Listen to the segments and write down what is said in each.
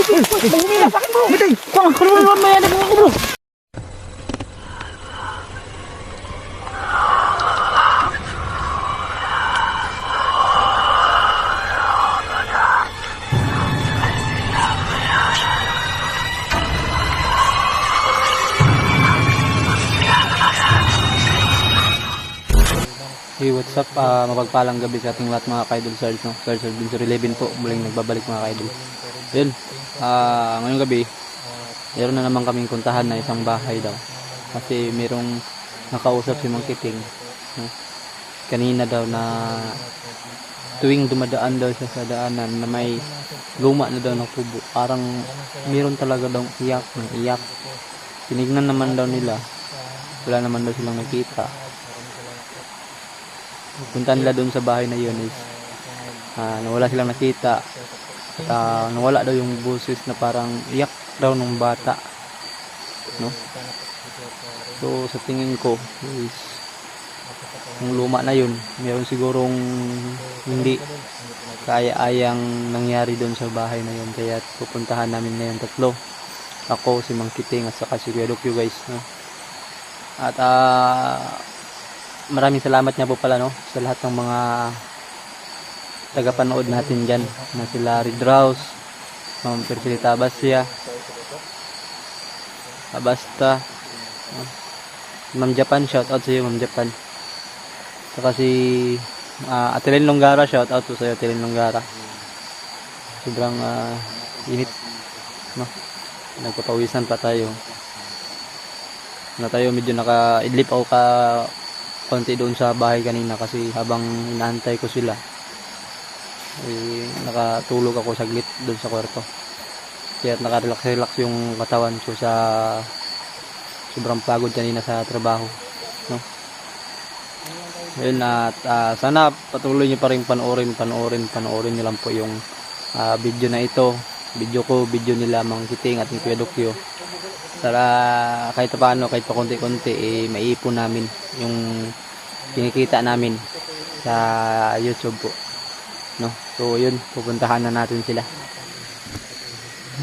Mitay! Kung kaluwa mo yan ako bro! Hey, what's up? Ah, mapagpalang gabi sa ating lahat mga ka-idol Sarge, no? Sarge Adventure 11 po, muling nagbabalik mga ka-idol. Yun, ah, ngayong gabi, meron na naman kaming puntahan na isang bahay daw. Kasi merong nakausap si Mang Kiting. No? Kanina daw na tuwing dumadaan daw siya sa daanan na may luma na daw ng kubo. Parang meron talaga daw iyak ng iyak. Tinignan naman daw nila. Wala naman daw silang nakita punta nila doon sa bahay na yun is ah, nawala silang nakita ah, nawala daw yung boses na parang iyak daw ng bata no? So sa tingin ko is yung luma na yun meron sigurong hindi kaya-ayang nangyari doon sa bahay na yun. Kaya pupuntahan namin ngayon tatlo. Ako si Mang Kiting at saka si Kuya Dokyo guys no? at ah maraming salamat niya po pala no? Sa lahat ng mga tagapanood natin dyan na sila Ridraus Ma'am Persilita Abasya Abasta? Ma'am Japan shout out sa iyo Ma'am Japan. Saka si uh, Atelin Longara shout out po sa iyo Atelin Longara. Sobrang ah, init no? Nagpapawisan pa tayo. Na tayo medyo naka-idlip ako ka konti doon sa bahay kanina kasi habang inaantay ko sila eh, nakatulog ako saglit doon sa kwarto. Kaya nakarelax relax yung katawan ko sa sobrang pagod kanina sa trabaho no? Ayun at ah, sana patuloy niyo pa rin panoorin panoorin panoorin niyo lang po yung ah, video na ito. Video ko video nila Mang Kiting at ni Kuya Dokyo. Para kahit paano kahit pa konti-konti eh, maiipon namin yung kinikita namin sa YouTube po no? So yun pupuntahan na natin sila.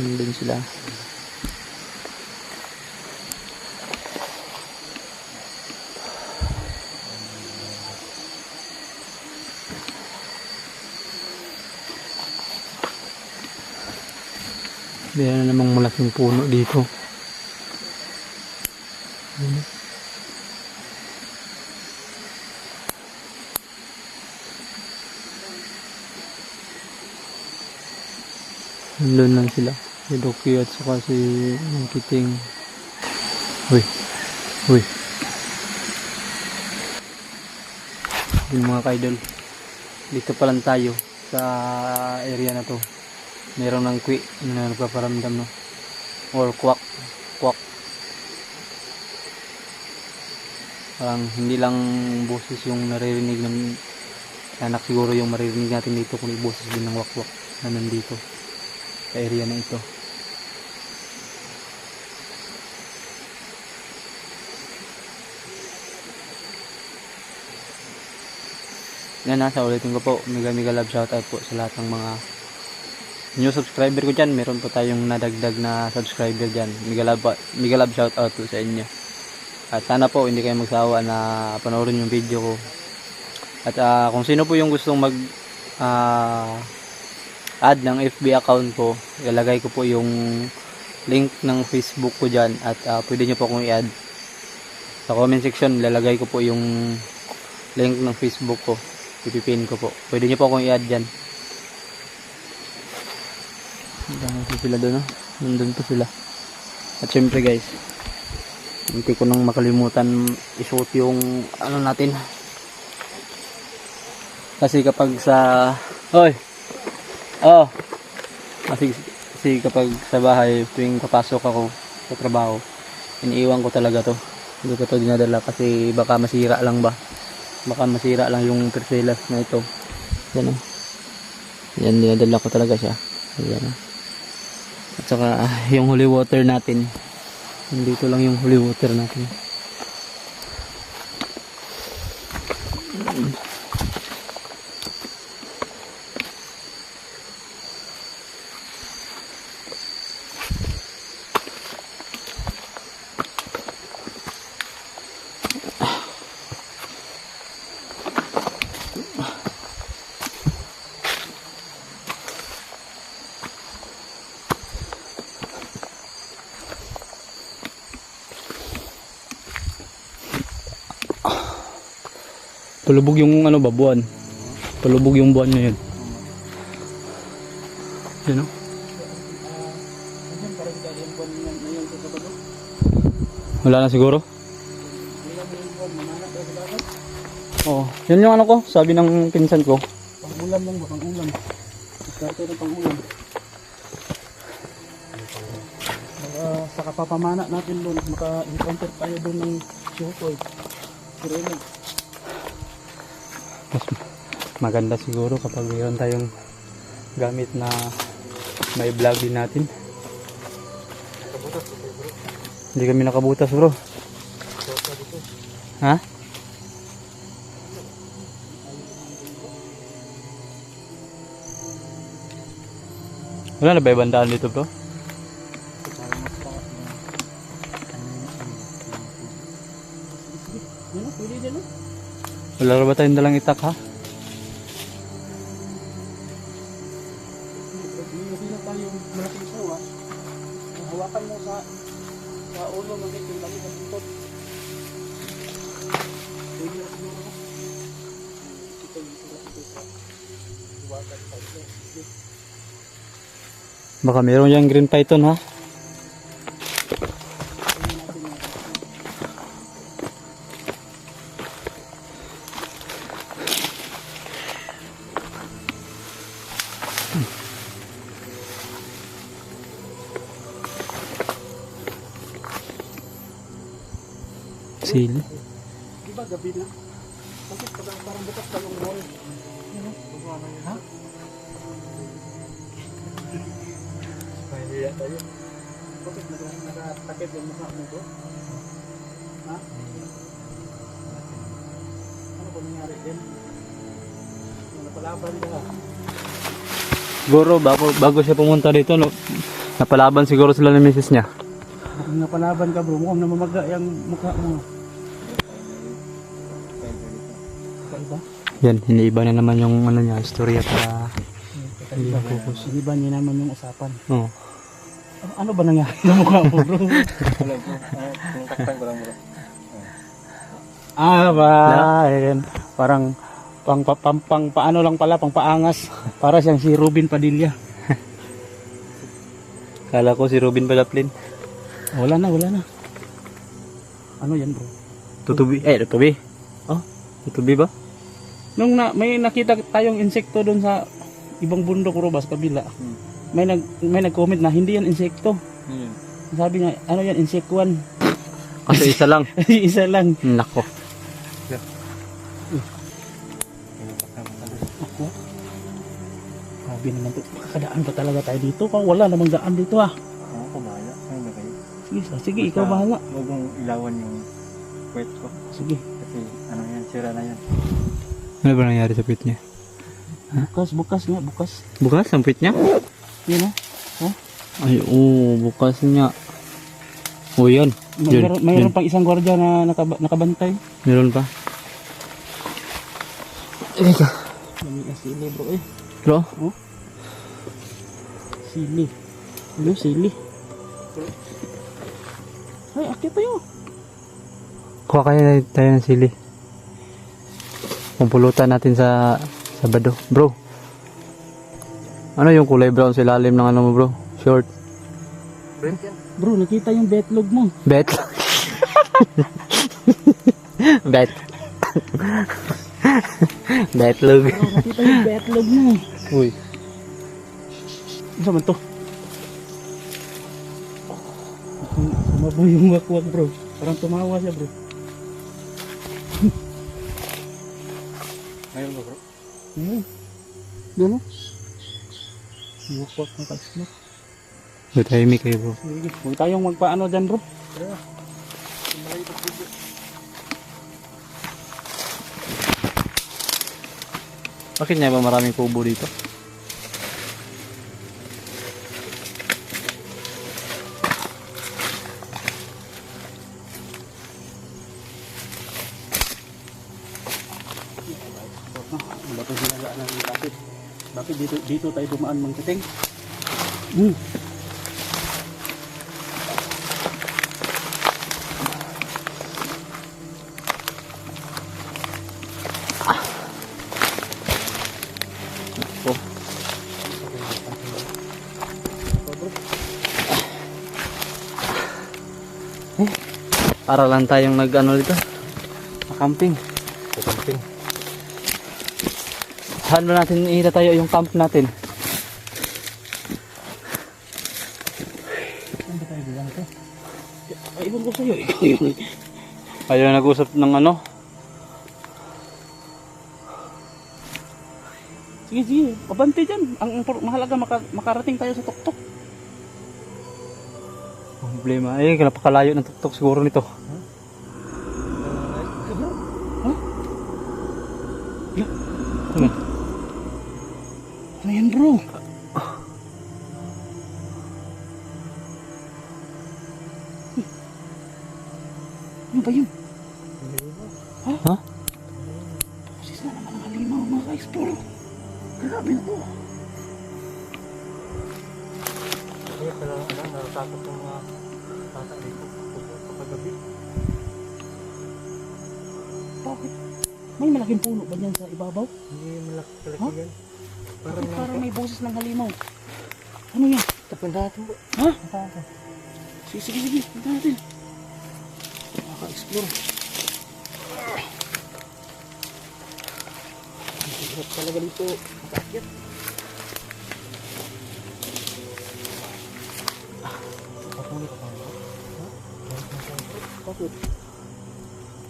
Yun din sila. Meron na namang malaking puno dito. Ayun. Nandun lang sila. Si Doki at saka si Mang Kiting. Uy. Uy. Yung mga kaidol. Dito pa lang tayo sa area na to. Meron ng kwi na nagpaparamdam no. Or kwak. Kwak. Parang hindi lang boses yung naririnig ng anak siguro yung maririnig natin dito kundi boses din ng wakwak na nandito sa area na ito. Yan na, sa ulitin ko po, mega mega love shoutout po sa lahat ng mga new subscriber ko dyan. Meron po tayong nadagdag na subscriber dyan. Mega love, mega love shoutout po sa inyo. At sana po hindi kayo magsawa na panoorin yung video ko. At ah, kung sino po yung gustong mag ah, add ng FB account ko, ilalagay ko po yung link ng Facebook ko dyan at ah, pwede nyo po akong i-add. Sa comment section, ilalagay ko po yung link ng Facebook ko. Ipipin ko po. Pwede nyo po akong i-add dyan. Dami po sila doon, no? Nandun po sila. At syempre guys, hindi ko nang makalimutan isuot yung ano natin. Kasi kapag sa... Hoy! Oh! Kasi, kasi kapag sa bahay, tuwing papasok ako sa trabaho, iniiwan ko talaga to. Hindi ko to dinadala kasi baka masira lang ba. Baka masira lang yung perselas na ito. Yan o. Yan, dinadala ko talaga siya. Yan o. At saka ah, yung holy water natin. Nandito lang yung holy water natin. Palubog yung ano ba, buwan. Palubog yung buwan ngayon. Yan o. Wala na siguro? Oo. Yan yung ano ko, sabi ng pinsan ko. Pangulam lang ba? Pangulam. Diskarte ng pangulam. Baka sa kapapamana natin doon, maka-encounter tayo doon ng Shukoy. Sireno. Mas maganda siguro kapag mayroon tayong gamit na may vlog din natin. Hindi kami nakabutas bro. Ha? Wala na ba ibang daan dito bro? Ano? Pwede din? Wala ba tayong dalang itak ha? Hindi. Hawakan mo sa sa ulo ng itim lagi sa buntot. Pwede na siguro? Ito yung ito ito sa hawakan sa ito. Baka meron yung green python ha? Sili. Di ba gabi na? Bakit parang, bukas pa yung mall? Ha? Kaya tayo. Bakit nakatakip yung mukha mo ko? Ha? Ano ba nangyari din? Napalaban ka. Siguro bago, bago siya pumunta dito, no, napalaban siguro sila ng misis niya. Napalaban ka bro, mukhang namamaga yung mukha mo. Kaiba? Yan, iniiba na naman yung ano niya, istorya para... Kaiba. Hindi ba niya naman yung usapan? Oh. Ano, ba nangyari sa mukha mo bro? Ah, ba? Ayan. Parang pang, pang, pang, pang paano lang pala, pang paangas. Para siyang si Ruben Padilla. Kala ko si Robin Palaplin. Wala na, wala na. Ano yan bro? Tutubi. Eh, tutubi. Oh, tutubi ba? Nung na, may nakita tayong insekto doon sa ibang bundok bro ba sa kabila. May nag may nag-comment na hindi yan insekto. Sabi niya, ano yan, insekwan. Kasi isa lang. Isa lang. Nako. Ako. Grabe naman to. Makakadaan pa talaga tayo dito. Kung wala namang daan dito ah. Ako ko bahala. Ano ba kayo? Sige, sige ikaw bahala. Huwag mong ilawan yung puwet ko. Sige. Kasi ano yan, sira na yan. Ano ba nangyari sa pit niya? Bukas, bukas nga, bukas. Bukas ang pit niya? Yun oh. Ay, oo, bukas niya. Oh, yan. May, Yun, mayroon yun. pang isang gwardiya na nakaba, nakabantay. Meron pa. Eka. Dami na sili bro eh. Bro, Sili. Ano sili? Ay, akit tayo. kuha kaya tayo ng sili. Pumpulutan natin sa Sabado. Bro, ano yung kulay brown sa ilalim ng ano mo bro? Short. Bro, nakita yung betlog mo. Bet. Bet. Betlog. Bro, nakita yung betlog mo. Uy. Ano man to? Sumaboy yung wakwak bro. Parang tumawa siya bro. Ngayon ba bro? Hmm. Ano? Wakwak na ka-smoke. Matahimik kayo bro. Sige, huwag tayong magpaano dyan bro. Bakit niya ba maraming kubo dito? Bakit? Bakit dito, dito tayo dumaan mga kating? Hmm. Ah. Oh. Eh. para lang tayong nag ano dito camping Saan ba natin itatayo yung camp natin? Ay, ibang ko sa'yo. Yun. Ayaw nag-usap ng ano? Sige, sige. Pabante dyan. Ang mahalaga maka, makarating tayo sa tuktok. Problema. Eh, napakalayo ng tuktok siguro nito. Ano? Ano yan bro? Ano ba yun? Ha? Boses na naman ang halimaw mga ka-explore. Grabe na to. Kaya pala, ano, natatakot yung mga bata dito. Kapag gabi. Bakit? May malaking puno ba dyan sa ibabaw? Hindi malaki Huh? talaga yan. Parang, Parang parang may boses ng halimaw. Ano yan? Tapon natin. Ha? Natakot. Sige, sige, sige. Punta natin. Maka-explore. Ang hirap talaga dito. Makakyat.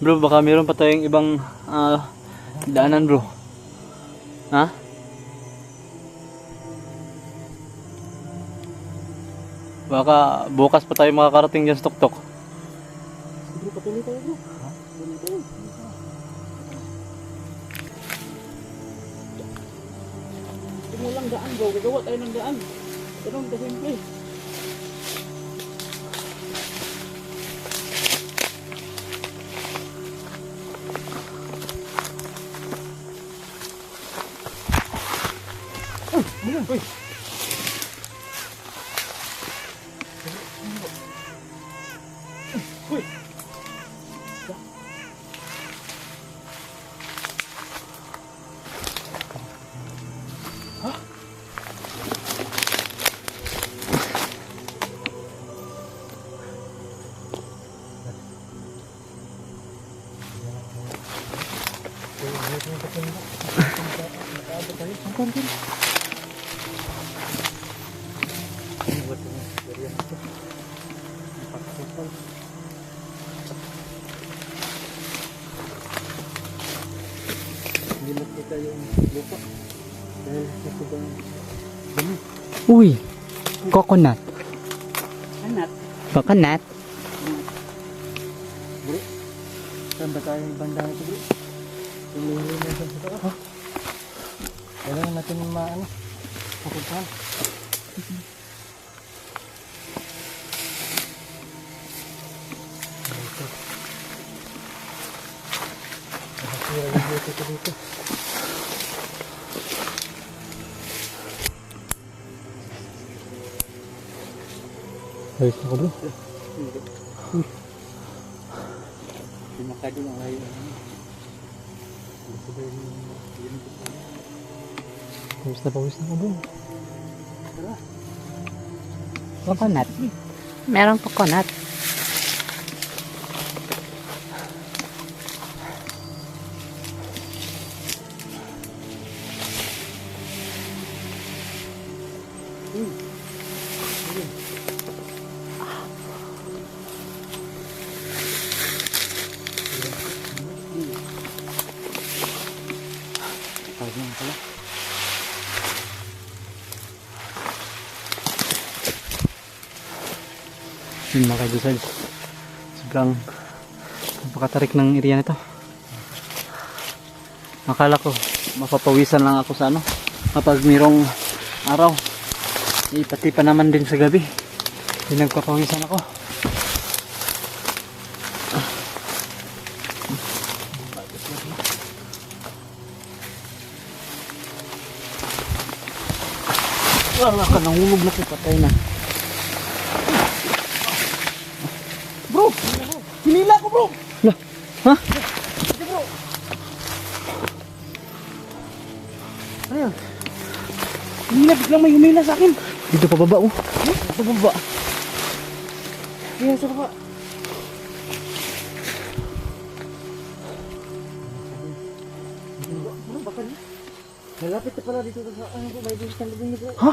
Bro, baka meron pa tayong ibang ah, daanan bro. Ha? Baka bukas pa tayo makakarating dyan sa tuktok. Sige, patuloy tayo bro. Patuloy tayo. Ito mo lang daan bro. Gagawa tayo ng daan. Ganun kasimple. Makita yung lupa. Dahil sobrang Uy! Coconut. Anak. Coconut? bro. Saan ba tayo yung banda nito bro? Tumingin na sa taas. Kailangan natin maano. Pupuntahan. Nakasira yung dito dito. Ayos ako bro. Hindi makadul ang layo. Pawis na pawis na ako bro. Coconut. Merong coconut. Yun mga kaidusal. Sobrang napakatarik ng area nito. Akala ko mapapawisan lang ako sa ano kapag mirong araw. Eh, pati pa naman din sa gabi. Pinagpapawisan ako. Wala ka, nahulog na. Patay na. Hinila ko bro. La. Ha? Ito bro. Ano yan? Hinila, biglang may humila sa akin. Dito pa baba oh. Huh? Pababa. Ayan sa baba. Ano ba kanina? Malapit na pala dito sa ano po, may buwis ng lubing na po. Ha?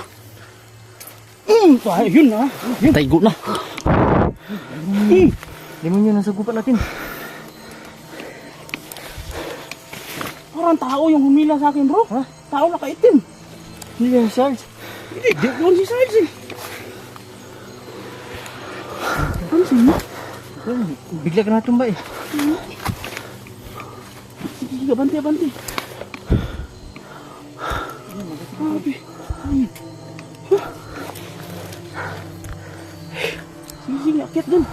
Mm, ayun ah. na. Taigo na. Mm. Limon yun, nasa gupat natin. Parang tao yung humila sa akin bro. Ha? Tao nakaitim. Hindi yan, Sarge. Hindi, di yun si Sarge eh. Mo? Yan, Bigla ka natumba eh. Sige, sige, banti, banti. Grabe. Ay. Sige, sige, akyat dun.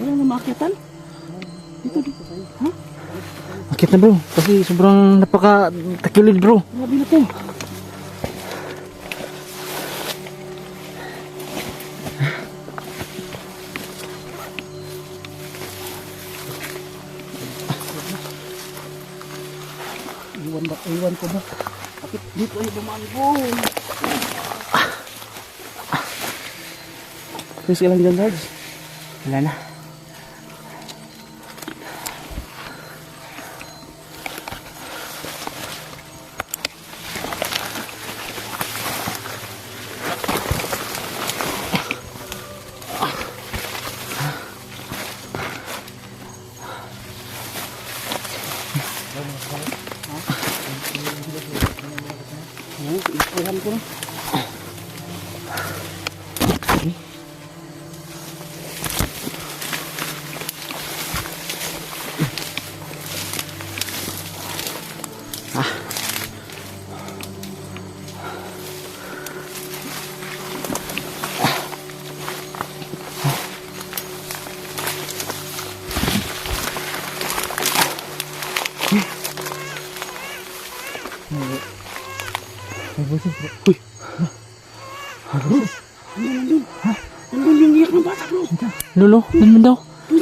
Wala na maakyatan. Dito, dito. Ha? Akit na bro, kasi sobrang napaka takilid bro. Grabe na to. Iwan ba? Iwan ko ba? Bakit dito ay dumaan ko? Please ka lang dyan, Sarge. Wala na. Ano? Iwan ko na. Lolo, dan mo daw.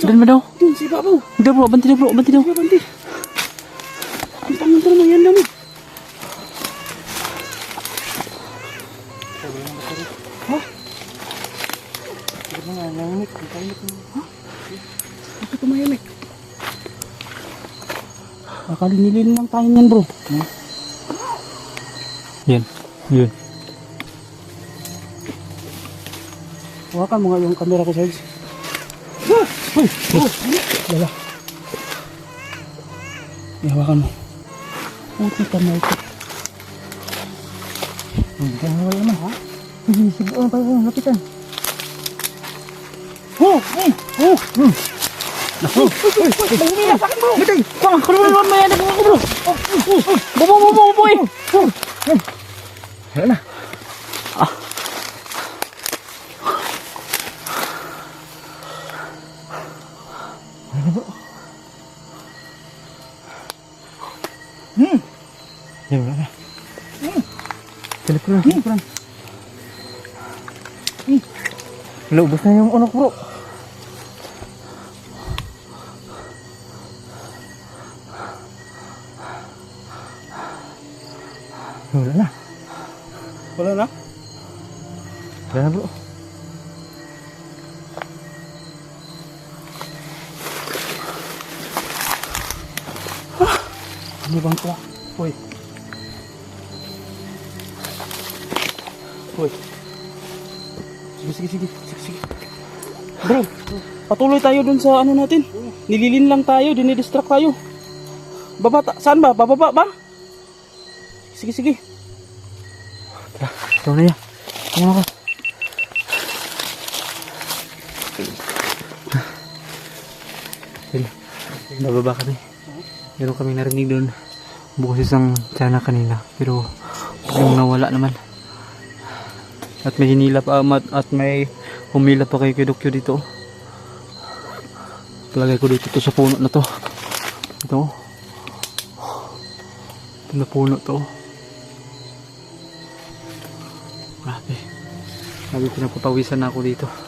Dan mo daw. Dun, si Babaw. Hindi bro, banti na bro, banti daw. Sige, banti. Ang tanong tanong yan namin. Ano nga, nanginig. Ang kainit mo. Bakit tumahimik? Nakalinilin lang tayo niyan, bro. Ha? Yan, yun. Hawakan mo nga yung camera ko, Sarge. Ah! Uy! Oh! Lala. Eh, hawakan mo. Puti ka mo ito. Hindi ka na wala na ha. Sige, ano pa yung lapitan. Oh! Oh! Oh! Hmm. Naku! Uy! Uy! Uy! Bro! Matay! Tama! Kaluluan mo yan! Ako, bro! Oh! Oh! Oh! Bobo! Bobo! Bobo! eh! Wala na. Teleponan, teleponan. Wala, ubos na yung unok bro. Wala na. Wala na? Wala na bro. Ano bang to? Uy! Uy! Sige, sige, sige. Sige, sige. Bro, patuloy tayo dun sa ano natin. Nililin lang tayo, dinidistract tayo. Baba, ta- saan ba? Bababa ba? Sige, sige. Ito na yan. Ano ka? Bababa kami. Meron kami narinig doon. Bukas isang tsana kanina. Pero yung nawala naman. At may hinila pa at, at may humila pa kay Kidokyo dito. Palagay ko dito to sa puno na to. Ito. Ito na puno to. Grabe. Grabe pinapapawisan na ako dito.